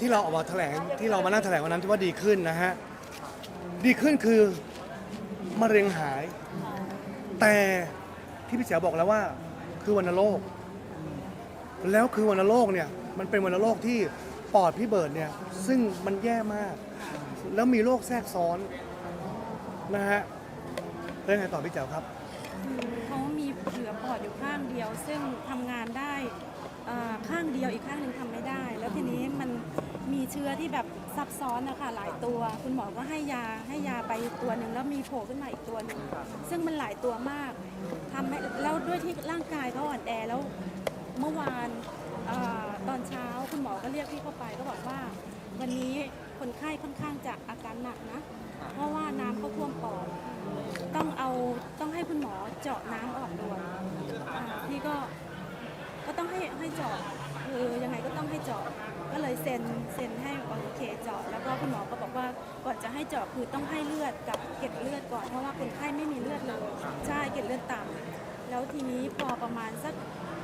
ที่เราออกมาแถลงที่เรามานั่งแถลงวันนั้นที่ว่าดีขึ้นนะฮะดีขึ้นคือมะเร็งหาย แต่ที่พี่เสียบอกแล้วว่าคือวัณโรคแล้วคือวัณโรคเนี่ยมันเป็นวัณโรคที่ปอดพี่เบิร์ดเนี่ยซึ่งมันแย่มาก แล้วมีโรคแทรกซ้อนนะฮะแล้วยังไงต่อพี่เจ๋วครับ เขามีเหลือปอดอยู่ข้างเดียว ซึ่งทำงานได้เอ่อข้างเดียวอีกข้างหนึ่งทำไม่ได้ แล้วทีนี้มัน มีเชื้อที่แบบซับซ้อนนะคะหลายตัว คุณหมอก็ให้ยาให้ยาไปตัวหนึ่งแล้วมีโผล่ขึ้นมาอีกตัวหนึ่งซึ่งมันหลายตัวมากทำให้แล้วด้วยที่ร่างกายเขาอ่อนแอแล้วเมื่อวานอตอนเช้าคุณหมอก็เรียกพี่เข้าไปก็บอกว่า วันนี้คนไข้ค่อนข้างจะอาการหนักนะ เพราะว่าน้ำเขาท่วมปอดต้องเอาต้องให้คุณหมอเจาะน้ำออกด่วนพี่ก็ก็ต้องให้ให้เจาะคือยังไงก็ต้องให้เจาะ ก็เลยเซ็นเซ็นให้โอเคเจาะแล้วก็คุณหมอก็บอกว่าก่อนจะให้เจาะคือต้องให้เลือดกับเกล็ดเลือดก่อนเพราะว่าคนไข้ไม่มีเลือดเลยใช่เกล็ดเลือดต่ำแล้วทีนี้พอประมาณสัก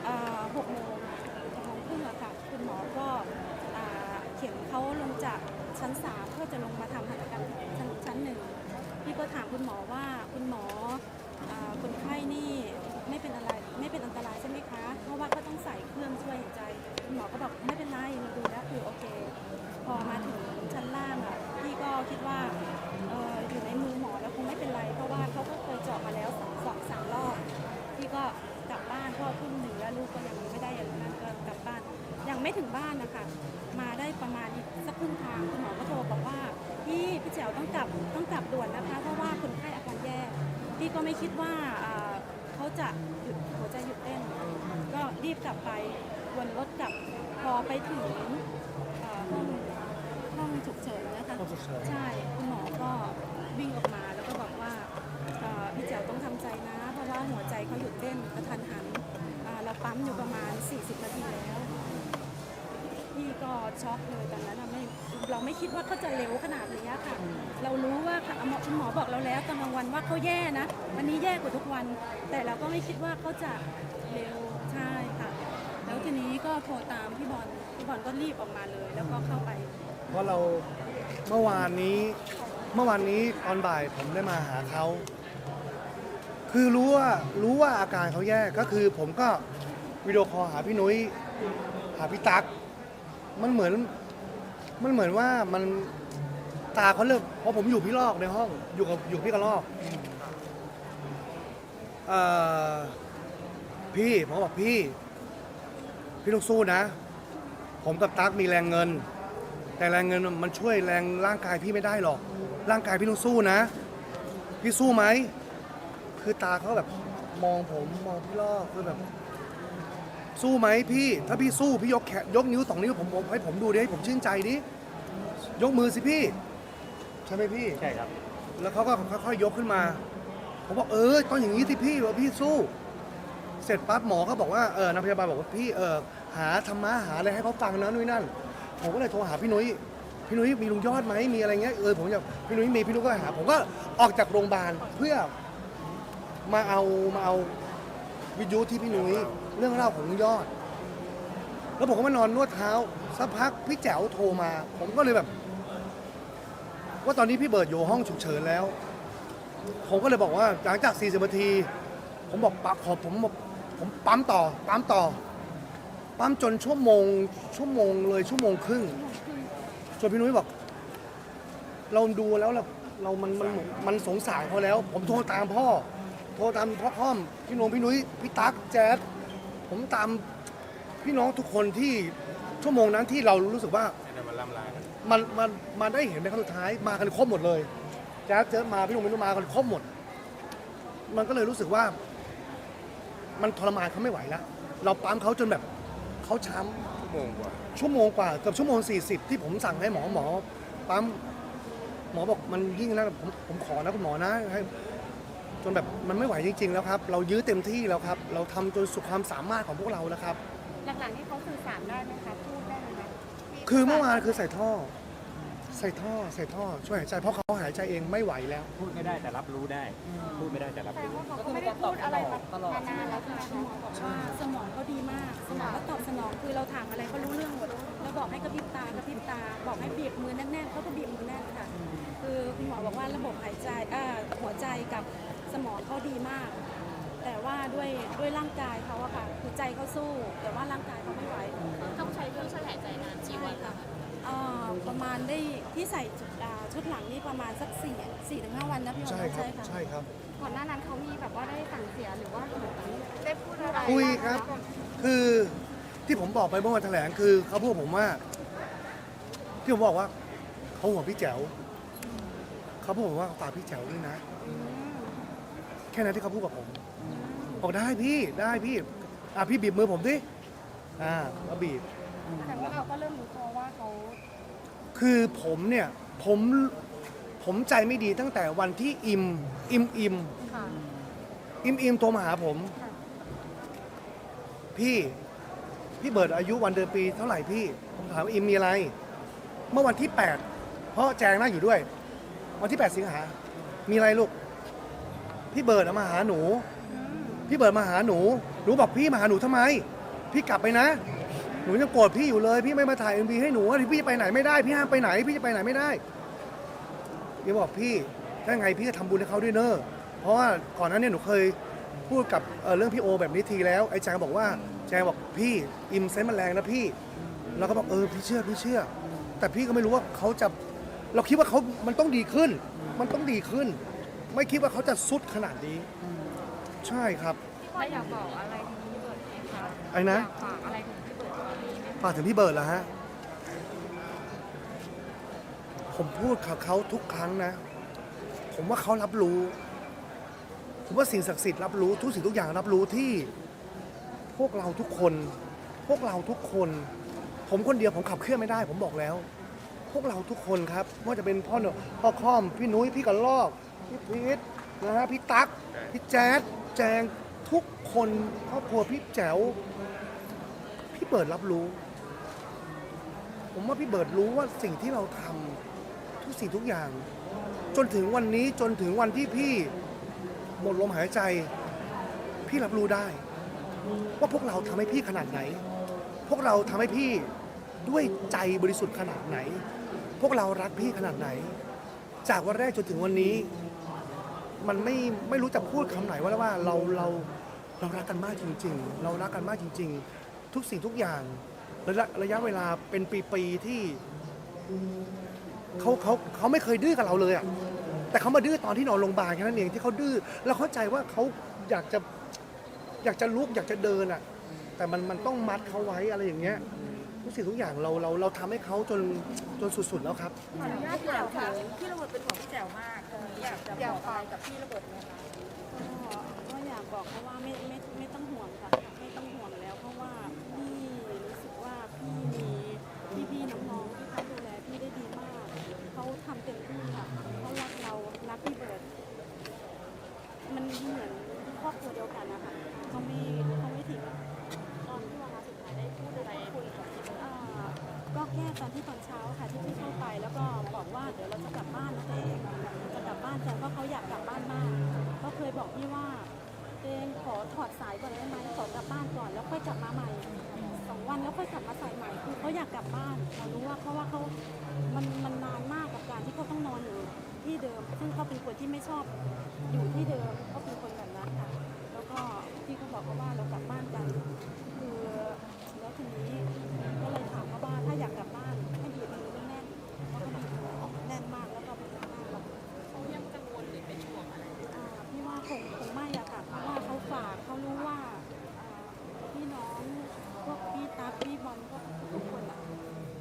เอ่อหกโมงหกโมงครึ่งอะค่ะคุณหมอก็อ่าเข็นเขาลงจากชั้นสามเพื่อจะลงมาทำหัตถกรรมชั้นชั้นหนึ่งพี่ก็ถามคุณหมอว่าคุณหมอ อ่าคนไข้นี่ไม่เป็นอะไรไม่เป็นอันตรายใช่ไหมคะ เพราะว่าก็ต้องใส่เครื่องช่วยหายใจคุณหมอก็บอกไม่เป็นไรมาดูแล้วคือโอเค พอมาถึงชั้นล่างอะพี่ก็คิดว่าเอ่ออยู่ในมือหมอแล้วคงไม่เป็นไร เพราะว่าเขาก็เคยเจาะมาแล้วสองสองสามรอบพี่ก็กลับบ้านเพราะทุ่มหนึ่งแล้วลูกก็ยังไม่ได้อย่างนั้นก็กลับบ้านยังไม่ถึงบ้านนะคะ มาได้ประมาณอีกสักครึ่งทางคุณหมอก็โทรบอกว่าพี่พี่แจ๋วต้องกลับต้องกลับด่วนนะคะ เพราะว่าคน ก็ไม่คิดว่าเขาจะหยุดหัวใจหยุดเต้น ก็รีบกลับไปวนรถกลับพอไปถึงห้องห้องฉุกเฉินนะคะใช่คุณหมอก็วิ่งออกมาแล้วก็บอกว่าพี่แจ๋วต้องทำใจนะ เพราะว่าหัวใจเขาหยุดเต้นกระทันหันเราปั๊มอยู่ประมาณ 40 นาทีแล้วพี่ก็ช็อกเลยตอนนั้นไม่ เราไม่คิดว่าเขาจะเร็วขนาดนี้ค่ะ เรารู้ว่าค่ะหมอคุณหมอบอกเราแล้วตอนกลางวันว่าเขาแย่นะวันนี้แย่กว่าทุกวัน แต่เราก็ไม่คิดว่าเขาจะเร็วใช่ค่ะ แล้วทีนี้ก็โทรตามพี่บอลพี่บอลก็รีบออกมาเลย แล้วก็เข้าไป เพราะเราเมื่อวานนี้เมื่อวานนี้ตอนบ่ายผมได้มาหาเขาคือรู้ว่ารู้ว่าอาการเขาแย่ก็คือผมก็วิดีโอคอลหาพี่นุ้ยหาพี่ตั๊กมันเหมือน มันเหมือนว่ามันตาเขาเริ่มเพราะผมอยู่พี่ลอกในห้องอยู่กับอยู่พี่กระลอกเอ่อพี่ผมก็บอกพี่ พี่ต้องสู้นะ ผมกับตั๊กมีแรงเงิน แต่แรงเงินมันช่วยแรงร่างกายพี่ไม่ได้หรอก ร่างกายพี่ต้องสู้นะ พี่สู้ไหม คือตาเขาแบบมองผมมองพี่ลอกคือแบบ สู้ไหมพี่ถ้าพี่สู้พี่ยกแขนยกนิ้วสองนิ้วผมผมให้ผมดูดิให้ผมชื่นใจดิยกมือสิพี่ ใช่ไหมพี่ ใช่ครับ แล้วเขาก็ค่อยๆยกขึ้นมา ผมบอกเออต้องอย่างนี้สิพี่ว่าพี่สู้ เสร็จปั๊บหมอก็บอกว่าเออนางพยาบาลบอกว่าพี่เออหาธรรมะหาอะไรให้เขาฟังนะนุ้ยนั่น ผมก็เลยโทรหาพี่นุ้ยพี่นุ้ยมีลุงยอดไหมมีอะไรเงี้ยเออผมอยากพี่นุ้ยมีพี่นุ้ยก็หา ผมก็ออกจากโรงพยาบาลเพื่อมาเอามาเอาวิทยุที่พี่นุ้ย เรื่องเล่าของลุงยอด แล้วผมก็มานอนนวดเท้าสักพักพี่แจ๋วโทรมา ผมก็เลยแบบ ว่าตอนนี้พี่เบิร์ดอยู่ห้องฉุกเฉินแล้ว ผมก็เลยบอกว่าหลังจาก 40นาที ผมบอกปั๊บขอผมบอกผมปั๊มต่อ ปั๊มต่อ ปั๊มจนชั่วโมง ชั่วโมงเลยชั่วโมงครึ่งจนพี่นุ้ยบอก เราดูแล้วเราเรามันมันมันสงสารเขาแล้ว ผมโทรตามพ่อ โทรตามพ่อค่อม พี่นงพี่นุ้ยพี่ตั๊กแจ๊ด ผมตามพี่น้องทุกคนที่ชั่วโมงนั้นที่เรารู้สึกว่าให้มันล่ำลากันมันมันมันได้เห็นในครั้งสุดท้ายมากันครบหมดเลยแจ๊สเจ๊มาพี่หนุ่มพี่หนุ่มมากันครบหมด มันก็เลยรู้สึกว่า มันทรมานเขาไม่ไหวแล้วเราปั๊มเขาจนแบบเขาช้ชั่วโมงกว่าำชั่วโมงกว่าเกือบชั่วโมง 40 ที่ผมสั่งให้หมอหมอปั๊มหมอบอกมันยิ่งนะผมผมขอนะคุณหมอนะให้จ นแบบมันไม่ไหวจริง ๆ แล้วครับ เรายื้อเต็มที่แล้วครับ เราทำจนสุดความสามารถของพวกเราแล้วครับ หลังๆนี่เขาสื่อสารได้ไหมคะ พูดได้ไหมคะคือเมื่อวานคือใส่ท่อ ใส่ท่อใส่ท่อช่วยหายใจเพราะเขาหายใจใจเองไม่ไหวแล้ว พูดไม่ได้แต่รับรู้ได้ พูดไม่ได้แต่รับแสดงรู้ ว่าเขาก็ไม่ได้พูดอะไรแบบนานๆแล้วใช่ไหมคุณหมอบอกว่าสมองเขาดีมากสมองเขาตอบสนองคือเราถามอะไรเขารู้เรื่องหมดเราบอกให้กระพริบตากระพริบตา บอกให้บีบมือแน่นๆเขาก็บีบมือแน่นค่ะ คือคุณหมอบอกว่าระบบหายใจอ่าหัวใจกับ สมองเขาดีมาก แต่ว่าด้วยด้วยร่างกายเขาอะค่ะคือใจเขาสู้ แต่ว่าร่างกายเขาไม่ไหวต้องใช้เครื่องช่วยหายใจนานกี่ใช่วันค่ะเอ่อประมาณได้ที่ใส่ชุดอ่าชุดหลังนี่ประมาณสักสี่สี่ถึงห้าวันนะพี่โอใช่ครับค่ะใช่ครับ ก่อนหน้านั้นเขามีแบบว่าได้สั่งเสียหรือว่าเหมือนได้พูดอะไรคุยครับ คือที่ผมบอกไปเมื่อวันแถลงคือเขาพูดกับผมว่า ที่ผมบอกว่าเขาห่วงพี่แจ๋วเขาพูดผมว่าฝากพี่แจ๋วด้วยนะแค่นั้นที่เขาพูดกับผมบอกได้พี่ได้พี่อะพี่บีบมือผมดิอ่าก็บีบ แต่ว่าเราก็เริ่มรู้ตัวว่าเขาคือผมเนี่ยผมผมใจไม่ดีตั้งแต่วันที่อิมอิมอิมค่ะ อิมอิมโทรมาหาผม ค่ะ พี่พี่เบิร์ดอายุวันเดือนปีเท่าไหร่พี่ผมถามว่าอิมมีอะไร เมื่อวันที่ 8 เพราะแจงนั่งอยู่ด้วย วันที่ 8 สิงหา มีอะไรลูก พี่เบิร์ดเอามาหาหนู พี่เบิร์ดมาหาหนู หนูบอกพี่มาหาหนูทำไม พี่กลับไปนะ หนูยังโกรธพี่อยู่เลย พี่ไม่มาถ่ายเอ็มวีให้หนูอะพี่จะไปไหนไม่ได้ พี่ห้ามไปไหน พี่จะไปไหนไม่ได้ พี่บอกพี่ถ้าไงพี่จะทำบุญให้เขาด้วยเนอะเพราะว่าก่อนหน้านี้หนูเคยพูดกับเอ่อเรื่องพี่โอแบบนี้ทีแล้ว ไอ้แจงบอกว่าแจงบอกพี่อิมเซนต์มันแรงนะพี่ เราก็บอกเออพี่เชื่อพี่เชื่อ แต่พี่ก็ไม่รู้ว่าเขาจะ เราคิดว่าเขามันต้องดีขึ้น มันต้องดีขึ้น ไม่คิดว่าเขาจะสุดขนาดนี้ ใช่ครับพี่บอยอยากบอกอะไรถึงพี่เบิร์ดไหมคะไอ้นะอยากฝากอะไรถึงพี่เบิร์ดตอนนี้ไหมฝากถึงพี่เบิร์ดแล้วฮะ ผมพูดกับเขาทุกครั้งนะ ผมว่าเขารับรู้ ผมว่าสิ่งศักดิ์สิทธิ์รับรู้ทุกสิ่งทุกอย่างรับรู้ที่ พวกเราทุกคน พวกเราทุกคน ผมคนเดียวผมขับเคลื่อนไม่ได้ ผมบอกแล้ว พวกเราทุกคนครับไม่ว่าจะเป็นพ่อหนพ่อค่อมพี่นุ้ยพี่กระลอก พี่พีทนะฮะพี่ตั๊กพี่แจ๊ดแจงทุกคนครอบครัวพี่แจ๋วพี่เบิร์ดรับรู้ ผมว่าพี่เบิร์ดรู้ว่าสิ่งที่เราทำทุกสิ่งทุกอย่าง จนถึงวันนี้จนถึงวันที่พี่หมดลมหายใจ พี่รับรู้ได้ ว่าพวกเราทำให้พี่ขนาดไหน พวกเราทำให้พี่ด้วยใจบริสุทธิ์ขนาดไหน พวกเรารักพี่ขนาดไหน จากวันแรกจนถึงวันนี้ มันไม่ไม่รู้จะพูดคำไหนว่าแล้วว่าเราเราเรารักกันมากจริง ๆ เรารักกันมากจริง ๆ ทุกสิ่งทุกอย่างระยะระยะเวลาเป็นปีๆที่เขาเขาเขาไม่เคยดื้อกับเราเลยอะแต่เขามาดื้อตอนที่นอนโรงพยาบาลแค่นั้นเองที่เขาดื้อเราเข้าใจว่าเขาอยากจะอยากจะลุกอยากจะเดินอะแต่มันมันต้องมัดเขาไว้อะไรอย่างเงี้ย ทุกสิ่งทุกอย่างเราเราเราทำให้เขาจนจนสุดๆแล้วครับ ขออนุญาตถามค่ะพี่ระเบิดเป็นห่วงพี่แจ๋วมากตรงนี้อยากจะบอกอะไรกับพี่ระเบิดไหมคะก็ก็อยากบอกเขาว่าไม่ไม่ไม่ต้องห่วงค่ะไม่ต้องห่วงแล้วเพราะว่าพี่รู้สึกว่าพี่มีพี่พี่ๆน้องๆที่เขาดูแลพี่ได้ดีมากเขาทำเต็มที่ค่ะเขารักเรารักพี่เบิร์ดมันเหมือนครอบครัวเดียวกันนะคะเขาไม่เขาไม่ทิ้ง ตอนที่ตอนเช้าค่ะที่พี่เข้าไปแล้วก็บอกว่าเดี๋ยวเราจะกลับบ้านนะเองจะกลับบ้านแต่ว่าเขาอยากกลับบ้านมากเขาเคยบอกพี่ว่าเองขอถอดสายก่อนได้ไหมขอกลับบ้านก่อนแล้วค่อยกลับมาใหม่สองวันแล้วค่อยกลับมาใส่ใหม่คือเขาอยากกลับบ้านเรารู้ว่าเพราะว่าเขามันมันนานมากกับการที่เขาต้องนอนอยู่ที่เดิม ซึ่งเขาเป็นคนที่ไม่ชอบอยู่ที่เดิมเขาเป็นคนแบบนั้นค่ะแล้วก็พี่เขาบอกเขาว่าเรากลับบ้านกัน คือแล้วทีนี้ก็เลยถามเขาว่าถ้าอยากกลับบ้านให้บีบมือแน่นๆเขาก็บีบมือแน่นมากแล้วก็บีบมากแบบ เขายังกังวลหรือเป็นห่วงอะไร อ่าพี่ว่าคงคงไม่อะค่ะเพราะว่าเขาฝากเขารู้ว่าอ่าพี่น้องพวกพี่ตั๊กพี่บอลพวกทุกคนอะ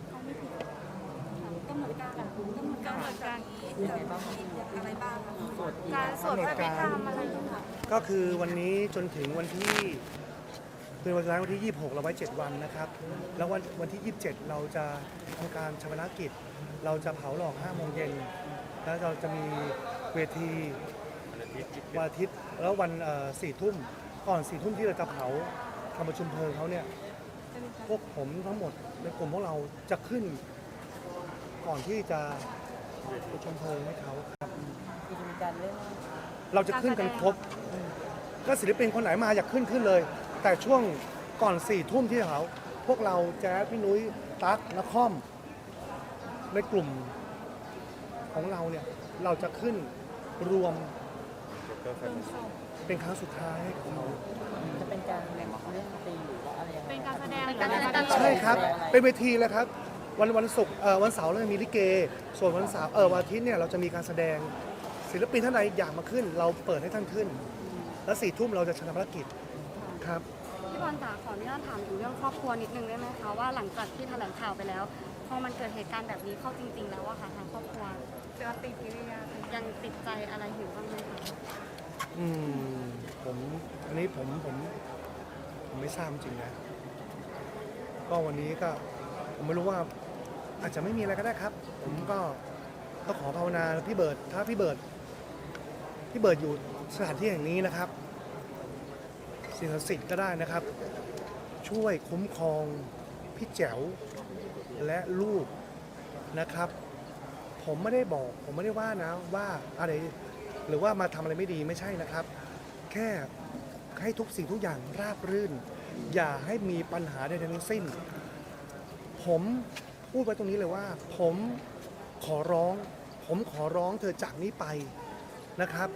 เขาไม่ผิดค่ะกำหนดการอะกำหนดการกลาง ยังไงบ้างอะไรบ้างการสวดพระพิธรรมอะไรอย่างเงี้ยก็คือวันนี้จนถึงวันที่เป็นวันสุดท้ายวันที่ 26 เราไว้ 7 วันนะครับ แล้ววันวันที่ 27 เราจะทำการชาปนกิจ เราจะเผาหลอก5โมงเย็น แล้วเราจะมีเวทีวันอาทิตย์แล้ววันสี่ทุ่มก่อนสี่ทุ่มที่เราจะเผาทำประชุมเพลิงเขาเนี่ยพวกผมทั้งหมดในกลุ่มพวกเราจะขึ้นก่อนที่จะ ชุมเพลิงให้เขาครับการเล่นเราจะขึ้นกันครบก็ศิลปินคนไหนมาอยากขึ้นขึ้นเลย แต่ช่วงก่อนสี่ทุ่มที่เขาพวกเราแจ๊สพี่นุ้ยตั๊กนครในกลุ่มของเราเนี่ย เราจะขึ้นรวมเป็นครั้งสุดท้ายของเราจะเป็นการเล่นดนตรีหรือว่าอะไรยังไงเป็นการแสดงเป็นการแสดงใช่ครับ เป็นเวทีเลยครับ วันวันศุกร์เอ่อวันเสาร์เราจะมีลิเก ส่วนวันเสาร์เออวันอาทิตย์เนี่ยเราจะมีการแสดงศิลปินท่านใดอยากมาขึ้น เราเปิดให้ท่านขึ้น แล้วสี่ทุ่มเราจะชนะภารกิจครับ พี่บอลจ๋าขออนุญาตถามถึงเรื่องครอบครัวนิดนึงได้ไหมคะว่าหลังจากที่แถลงข่าวไปแล้วพอมันเกิดเหตุการณ์แบบนี้เข้าจริง ๆ แล้วอะค่ะทางครอบครัวปฏิกิริยายังติดใจอะไรอยู่บ้างไหมคะอืมผมอันนี้ผมผมผมไม่ทราบจริงนะ ก็วันนี้ก็ผมไม่รู้ว่า อาจจะไม่มีอะไรก็ได้ครับ ผมก็ต้องขอภาวนาพี่เบิร์ดถ้าพี่เบิร์ดพี่เบิร์ดอยู่สถานที่แห่งนี้นะครับ สิ่งศักดิ์สิทธิ์ก็ได้นะครับ ช่วยคุ้มครองพี่แจ๋วและลูกนะครับ ผมไม่ได้บอก ผมไม่ได้ว่านะว่าอะไรหรือว่ามาทำอะไรไม่ดีไม่ใช่นะครับ แค่ให้ทุกสิ่งทุกอย่างราบรื่น อย่าให้มีปัญหาใดๆทั้งสิ้น ผม พูดไว้ตรงนี้เลยว่า ผมขอร้อง ผมขอร้องเธอจากนี้ไปนะครับ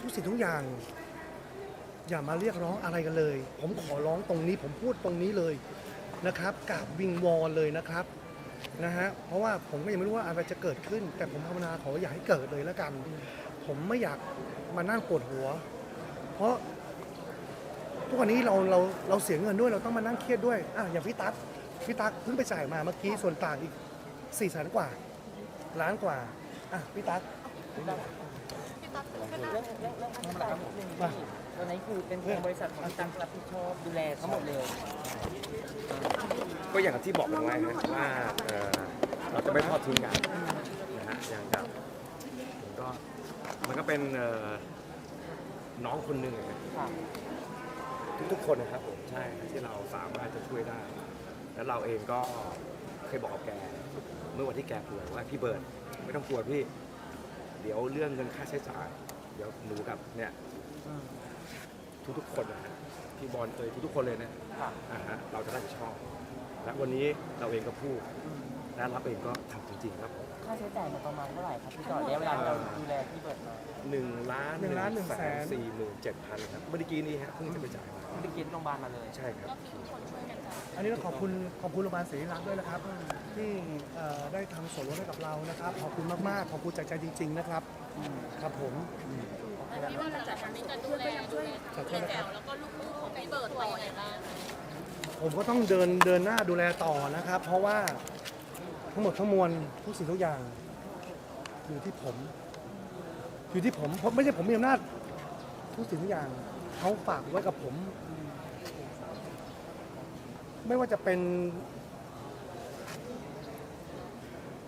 ทุกสิ่งทุกอย่าง อย่ามาเรียกร้องอะไรกันเลย ผมขอร้องตรงนี้ ผมพูดตรงนี้เลยนะครับกราบวิงวอนเลยนะครับนะฮะเพราะว่าผมก็ยังไม่รู้ว่าอะไรจะเกิดขึ้น แต่ผมภาวนาขออย่าให้เกิดเลยแล้วกัน ผมไม่อยากมานั่งปวดหัว เพราะทุกวันนี้เราเราเราเสียเงินด้วยเราต้องมานั่งเครียดด้วยอะอย่างพี่ตั๊ก พี่ตั๊กเพิ่งไปจ่ายมาเมื่อกี้ส่วนต่างอีกสี่แสนกว่าล้านกว่าอะพี่ตั๊กเรื่องเรื่องเรื่องเรื่องค่าใช้จ่ายนิดนึงมาวันนี้คือเป็นทางบริษัทของพี่ตั๊กรับผิดชอบดูแลทั้งหมดเลย ก็อย่างที่บอกกันไว้นะว่าเอ่อเราจะไม่ทอดทิ้งกันนะฮะอย่างกับผมก็มันก็เป็นเอ่อน้องคนหนึ่งอะนะทุกๆคนนะครับผมใช่ที่เราสามารถจะช่วยได้ แล้วเราเองก็เคยบอกกับแก เมื่อวันที่แกป่วยว่าพี่เบิร์ดไม่ต้องกลัวพี่ เดี๋ยวเรื่องเงินค่าใช้จ่าย เดี๋ยวหนูกับเนี่ยทุกๆคนนะฮะพี่บอลเอ่ยทุกๆคนเลยนะค่ะอ่าฮะเราจะรับผิดชอบและวันนี้เราเองก็พูดและรับเองก็ทำจริงๆครับผมค่าใช้จ่ายมันประมาณเท่าไหร่ครับพี่ต่อระยะเวลาที่เราดูแลพี่เบิร์ดมาหนึ่งล้านหนึ่งล้านหนึ่งแสนสี่หมื่นเจ็ดพันครับเมื่อกี้นี้ฮะเพิ่งจะไปจ่ายมา ไปกินโรงพยาบาลมาเลย ใช่ครับอันนี้ต้องขอบคุณขอบคุณโรงพยาบาลศรีรักษ์ด้วยนะครับ ที่เอ่อได้ทำส่วนลดให้กับเรานะครับ ขอบคุณมากๆ ขอบคุณจากใจจริง ๆ นะครับครับผมพี่ว่าหลังจากนี้จะดูแลช่วยขอบคุณนะครับแล้วก็ลูกๆของพี่เบิร์ดต่อยังไงบ้างผมก็ต้องเดินเดินหน้าดูแลต่อนะครับ เพราะว่าทั้งหมดทั้งมวลทุกสิ่งทุกอย่าง อยู่ที่ผม อยู่ที่ผมเพราะไม่ใช่ผมมีอำนาจทุกสิ่งทุกอย่างเขาฝากไว้กับผม ไม่ว่าจะเป็น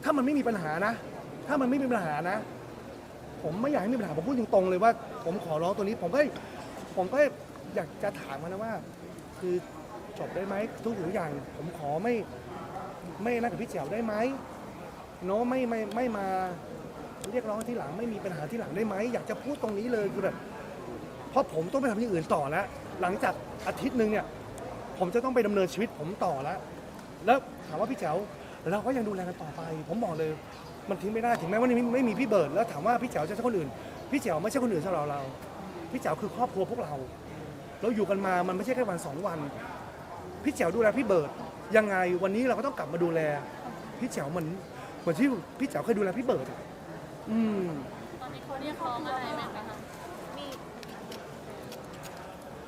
ถ้ามันไม่มีปัญหานะ ถ้ามันไม่มีปัญหานะ ผมไม่อยากให้มีปัญหาผมพูดตรงๆเลยว่า ผมขอร้องตัวนี้ ผมก็ผมก็อยากจะถามมันนะว่า คือจบได้ไหมทุกอย่าง ผมขอไม่ไม่นั่นกับพี่เจ๋วได้ไหมโน้ไม่ไม่ไม่มาเรียกร้องที่หลังไม่มีปัญหาที่หลังได้ไหมอยากจะพูดตรงนี้เลยคือแบบเพราะผมต้องไปทำอย่างอื่นต่อแล้วหลังจากอาทิตย์หนึ่งเนี่ย ผมจะต้องไปดำเนินชีวิตผมต่อแล้ว แล้วถามว่าพี่แจ๋วเราก็ยังดูแลกันต่อไป ผมบอกเลยมันทิ้งไม่ได้ถึงแม้ว่าไม่ไม่มีพี่เบิร์ดแล้วถามว่าพี่แจ๋วจะใช่คนอื่น พี่แจ๋วไม่ใช่คนอื่นสำหรับเรา พี่แจ๋วคือครอบครัวพวกเรา เราอยู่กันมามันไม่ใช่แค่วันสองวัน พี่แจ๋วดูแลพี่เบิร์ดยังไงวันนี้เราก็ต้องกลับมาดูแล พี่แจ๋วเหมือนเหมือนที่พี่แจ๋วเคยดูแลพี่เบิร์ดอะอืม ตอนนี้เขาเรียกร้องอะไรไหมคะมี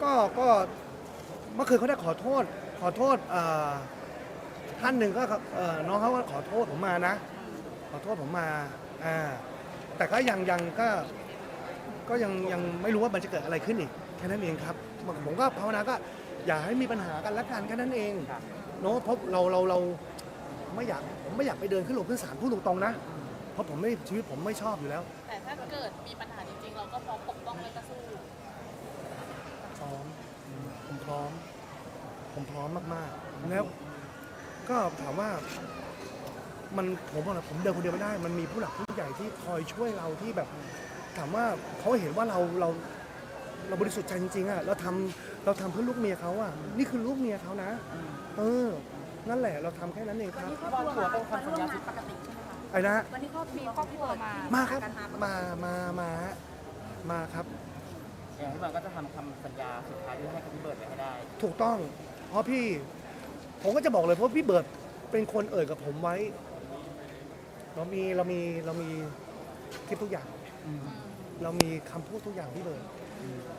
ก็ก็ เมื่อคืนเขาได้ขอโทษ ขอโทษเอ่อท่านหนึ่งก็เอ่อน้องเขาก็ขอโทษผมมานะ ขอโทษผมมาอ่าแต่ก็ยังยังก็ ก็ยังยังไม่รู้ว่ามันจะเกิดอะไรขึ้นอีกแค่นั้นเองครับ ผมก็ภาวนาก็อย่าให้มีปัญหากันละกันแค่นั้นเองเนาะเพราะเราเราเราไม่อยากผมไม่อยากไปเดินขึ้นลงขึ้นศาลพูดตรงๆนะ เพราะผมไม่ชีวิตผมไม่ชอบอยู่แล้ว แต่ถ้าเกิดมีปัญหาจริงๆ เราก็พร้อมปกป้องและก็สู้ พร้อม ผมพร้อมมากๆ แล้วก็ถามว่ามันผมบอกเลยผมเดินคนเดียวไม่ได้ มันมีผู้หลักผู้ใหญ่ที่คอยช่วยเราที่แบบ ถามว่าเขาเห็นว่าเราเราเราบริสุทธิ์ใจจริงๆอะเราทำเราทำเพื่อลูกเมียเขาอะนี่คือลูกเมียเขานะ เออ นั่นแหละเราทำแค่นั้นเองครับครอบครัวเป็นคนร่วมงานปกติใช่ไหมคะไอ้นะวันนี้ครอบครัวครอบครัวมามาครับกันมา มา มา มาฮะมาครับ อย่างพี่บอลก็จะทำคำสัญญาสุดท้ายที่ให้กับพี่เบิร์ดไว้ให้ได้ ถูกต้อง เพราะพี่ ผมก็จะบอกเลยเพราะพี่เบิร์ดเป็นคนเอ่ยกับผมไว้ เรามีเรามีเรามีคลิปทุกอย่าง เรามีคำพูดทุกอย่างพี่เบิร์ด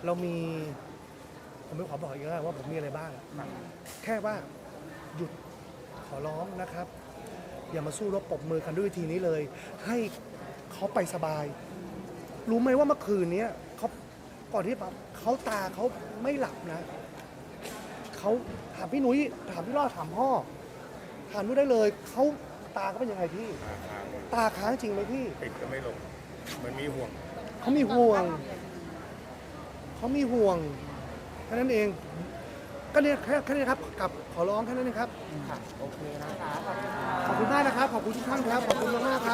เรามี ผมไม่ขอบอกอีกแล้วว่าผมมีอะไรบ้าง แค่ว่าหยุดขอร้องนะครับ อย่ามาสู้รบปรบมือกันด้วยวิธีนี้เลย ให้เขาไปสบาย รู้ไหมว่าเมื่อคืนเนี้ยเขา ก่อนที่ปั๊บเขาตาเขาไม่หลับนะเขาถามพี่นุ้ยถามพี่รอดถามพ่อถามนุ้ยได้เลยเขาตาเขาเป็นยังไงพี่ ตาค้างจริงไหมพี่ปิดก็ไม่ลง มันมีห่วงเขามีห่วงเขามีห่วงแค่นั้นเองก็เนี่ยแค่แค่นี้ครับกับขอร้องแค่นั้นเองครับค่ะโอเคนะคะขอบคุณค่ะขอบคุณมากนะครับขอบคุณทุกท่านครับขอบคุณมากๆครับ